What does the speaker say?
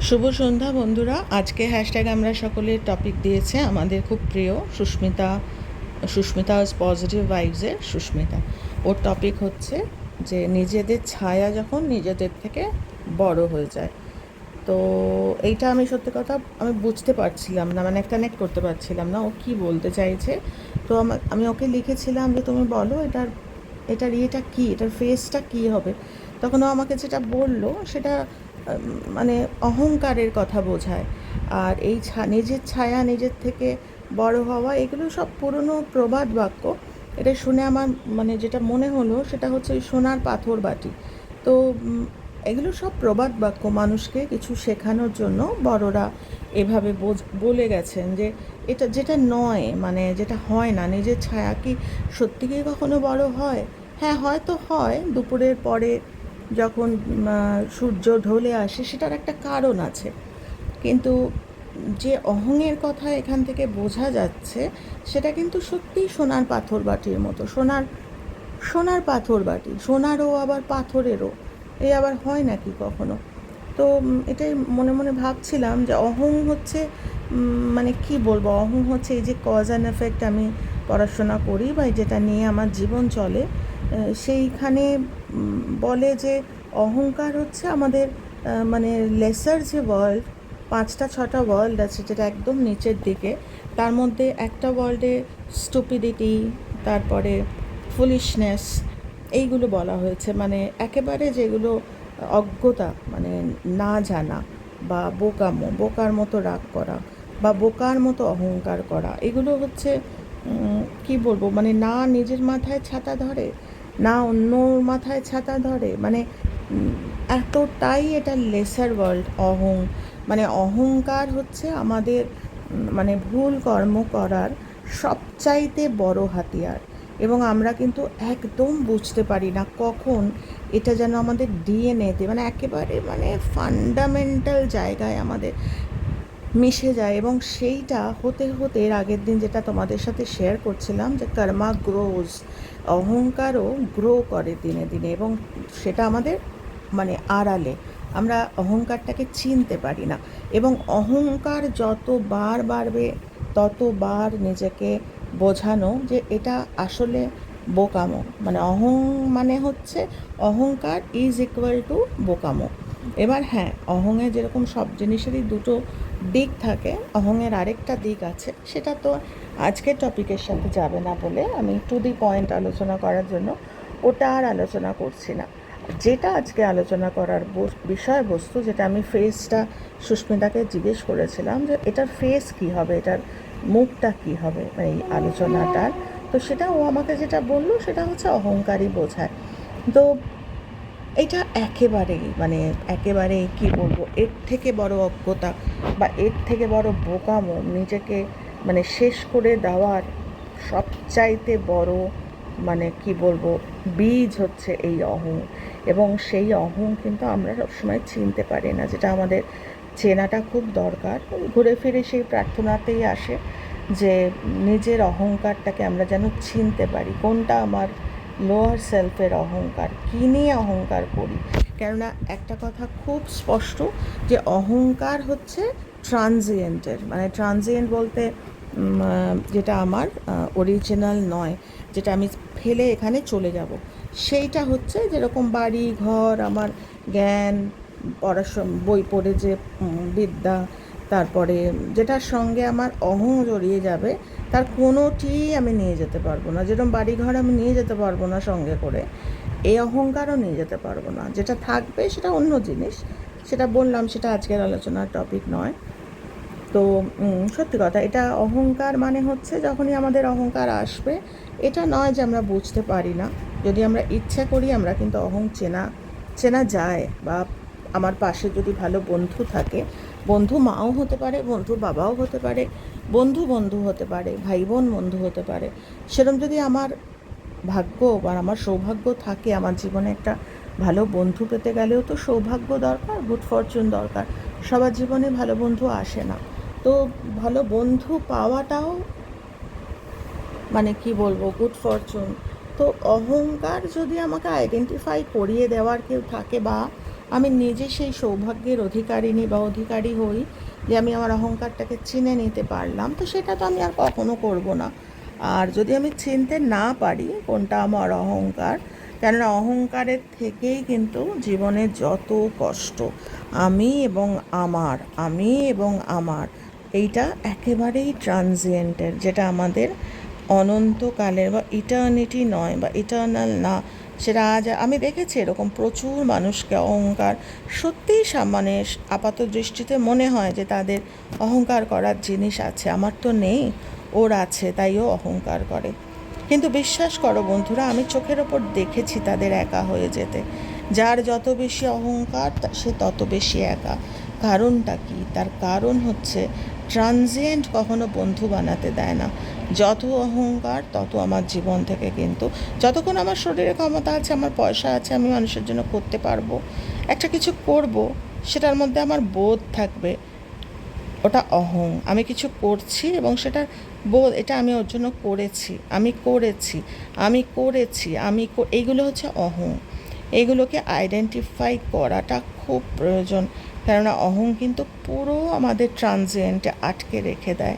শুভ সন্ধ্যা বন্ধুরা। আজকে হ্যাশট্যাগ আমরা সকলে টপিক দিয়েছে আমাদের খুব প্রিয় সুস্মিতা সুস্মিতা পজিটিভ ভাইবসের সুস্মিতা। ওর টপিক হচ্ছে যে নিজেদের ছায়া যখন নিজেদের থেকে বড় হয়ে যায়। তো এইটা আমি সত্যি কথা আমি বুঝতে পারছিলাম না মানে কানেক্ট করতে পারছিলাম না, ও কি বলতে চাইছে। তো আমা- ওকে লিখেছিলাম যে, তুমি বলো এটার এটার ইয়েটা কী? এটার ফেসটা কী হবে? তখন ও আমাকে যেটা বলল সেটা মানে অহংকারের কথা বোঝায়। আর এই নিজের ছায়া নিজের থেকে বড় হওয়া, এগুলো সব পুরনো প্রবাদ বাক্য। এটা শুনে আমার মানে যেটা মনে হলো, সেটা হচ্ছে ওই সোনার পাথর বাটি। তো এগুলো সব প্রবাদ বাক্য মানুষকে কিছু শেখানোর জন্য বড়রা এভাবে বলে গেছেন যে এটা, যেটা নয় মানে যেটা হয় না, নিজের ছায়া কি সত্যি কি কখনো বড় হয়? হ্যাঁ হয়তো হয়। দুপুরের পরে যখন সূর্য ঢলে আসে সেটার একটা কারণ আছে। কিন্তু যে অহংয়ের কথা এখান থেকে বোঝা যাচ্ছে, সেটা কিন্তু সত্যিই সোনার পাথর বাটির মতো। সোনার সোনার পাথর বাটি, সোনারও আবার পাথরেরও। এই আবার হয় নাকি কখনো? তো এটাই মনে মনে ভাবছিলাম যে অহং হচ্ছে মানে কি বলব? অহং হচ্ছে এই যে কজ অ্যান্ড এফেক্ট আমি পড়াশোনা করি বা যেটা নিয়ে আমার জীবন চলে সেইখানে বলে যে অহংকার হচ্ছে আমাদের মানে লেসার যে ওয়ার্ল্ড পাঁচটা, ছটা ওয়ার্ল্ড আছে যেটা একদম নিচের দিকে, তার মধ্যে একটা ওয়ার্ল্ডে স্টুপিডিটি তারপরে ফুলিশনেস এইগুলো বলা হয়েছে। মানে একেবারে যেগুলো অজ্ঞতা মানে না জানা বা বোকামো, বোকার মতো রাগ করা বা বোকার মতো অহংকার করা, এগুলো হচ্ছে কি বলব মানে না নিজের মাথায় ছাতা ধরে না, অন্য মাথায় ছাতা ধরে। মানে এতটাই এটা লেসার ওয়ার্ল্ড অহং। মানে অহংকার হচ্ছে আমাদের মানে ভুল কর্ম করার সবচাইতে বড় হাতিয়ার। এবং আমরা কিন্তু একদম বুঝতে পারি না কখন এটা যেন আমাদের ডিএনএতে মানে একেবারে মানে ফান্ডামেন্টাল জায়গায় আমাদের মিশে যায় এবং সেইটা হতে হতে আগের দিন যেটা তোমাদের সাথে শেয়ার করছিলাম যে কর্মা গ্রোজ অহংকারও গ্রো করে দিনে দিনে এবং সেটা আমাদের মানে আড়ালে। আমরা অহংকারটাকে চিনতে পারি না এবং অহংকার যত বার বাড়বে ততবার নিজেকে বোঝানো যে এটা আসলে বোকামো। মানে অহং মানে হচ্ছে অহংকার ইজ ইকুয়াল টু বোকামো। এবার হ্যাঁ অহংয়ে যেরকম সব জিনিসেরই দুটো দিক থাকে, অহংয়ের আরেকটা দিক আছে, সেটা তো আজকের টপিকের সাথে যাবে না বলে আমি টু দি পয়েন্ট আলোচনা করার জন্য ওটা আর আলোচনা করছি না। যেটা আজকে আলোচনা করার বিষয়বস্তু যেটা আমি ফেসটা সুস্মিতাকে জিজ্ঞেস করেছিলাম যে এটার ফেস কি হবে, এটার মুখটা কি হবে, এই আলোচনাটার, তো সেটা ও আমাকে যেটা বলল সেটা হচ্ছে অহংকারী বোঝায়। তো এটা একেবারেই মানে একেবারেই কি বলব, এর থেকে বড় অজ্ঞতা বা এর থেকে বড় বোকামো নিজেকে মানে শেষ করে দেওয়ার সবচাইতে বড় মানে কি বলব, বীজ হচ্ছে এই অহং। এবং সেই অহং কিন্তু আমরা সবসময় চিনতে পারি না, যেটা আমাদের চেনাটা খুব দরকার। ঘুরে ফিরে সেই প্রার্থনাতেই আসে যে, নিজের অহংকারটাকে আমরা যেন চিনতে পারি। কোনটা আমার লোয়ার সেলফের অহংকার। কী নিয়ে অহংকার করি? কেননা একটা কথা খুব স্পষ্ট যে অহংকার হচ্ছে ট্রানজিয়েন্টের। মানে ট্রানজিয়েন্ট বলতে যেটা আমার অরিজিনাল নয়, যেটা আমি ফেলে এখানে চলে যাব। সেইটা হচ্ছে যেরকম বাড়ি, ঘর, আমার জ্ঞান, পড়াশোনা, বই পড়ে যে বিদ্যা তারপরে যেটার সঙ্গে আমার অহং জড়িয়ে যাবে, তার কোনোটি আমি নিয়ে যেতে পারব না। যেরকম বাড়ি ঘর আমি নিয়ে যেতে পারব না সঙ্গে করে, এই অহংকারও নিয়ে যেতে পারব না। যেটা থাকবে সেটা অন্য জিনিস। সেটা বললাম, সেটা আজকের আলোচনার টপিক নয়। তো সত্যি কথা, এটা অহংকার মানে হচ্ছে যখনই আমাদের অহংকার আসবে, এটা নয় যে আমরা বুঝতে পারি না। যদি আমরা ইচ্ছা করি, আমরা কিন্তু অহং চেনা চেনা যায় বা আমার পাশে যদি ভালো বন্ধু থাকে বন্ধু মাও হতে পারে বন্ধু বাবাও হতে পারে, বন্ধু বন্ধু হতে পারে ভাই বোন বন্ধু হতে পারে। সেরকম যদি আমার ভাগ্য বা আমার সৌভাগ্য থাকে, আমার জীবনে একটা ভালো বন্ধু পেতে গেলেও তো সৌভাগ্য দরকার গুড ফরচুন দরকার। সবার জীবনে ভালো বন্ধু আসে না। তো ভালো বন্ধু পাওয়াটাও মানে কি বলব গুড ফরচুন তো অহংকার যদি আমাকে আইডেন্টিফাই করিয়ে দেওয়ার কেউ থাকে বা আমি নিজে সেই সৌভাগ্যের অধিকারিণী বা অধিকারী হই যে আমি আমার অহংকারটাকে চিনে নিতে পারলাম, তো সেটা তো আমি আর কখনো করব না। আর যদি আমি চিনতে না পারি কোনটা আমার অহংকার, কেননা অহংকারের থেকেই কিন্তু জীবনে যত কষ্ট, আমি এবং আমার, আমি এবং আমার, এইটা একেবারেই ট্রানজিয়েন্টের যেটা আমাদের অনন্তকালের বা ইটার্নিটি নয় বা ইটার্নাল না, সেটা আজ আমি দেখেছি এরকম প্রচুর মানুষকে অহংকার সত্যিই মানে আপাত দৃষ্টিতে মনে হয় যে তাদের অহংকার করার জিনিস আছে। আমার তো নেই, ওর আছে, তাই ও অহংকার করে। কিন্তু বিশ্বাস করো বন্ধুরা, আমি চোখের ওপর দেখেছি তাদের একা হয়ে যেতে। যার যত বেশি অহংকার সে তত বেশি একা। কারণটা কি? তার কারণ হচ্ছে ট্রানজিয়েন্ট কখনো বন্ধু বানাতে দেয় না। যত অহংকার, তত আমার জীবন থেকে কিন্তু যতক্ষণ আমার শরীরে ক্ষমতা আছে, আমার পয়সা আছে, আমি মানুষের জন্য করতে পারব, একটা কিছু করব, সেটার মধ্যে আমার বোধ থাকবে, ওটা অহং। আমি কিছু করছি এবং সেটার বোধ, এটা আমি ওর জন্য করেছি, আমি করেছি আমি করেছি, আমি এইগুলো হচ্ছে অহং। এইগুলোকে আইডেন্টিফাই করাটা খুব প্রয়োজন, কেননা অহং কিন্তু পুরো আমাদের ট্রানজিয়েন্টে আটকে রেখে দেয়।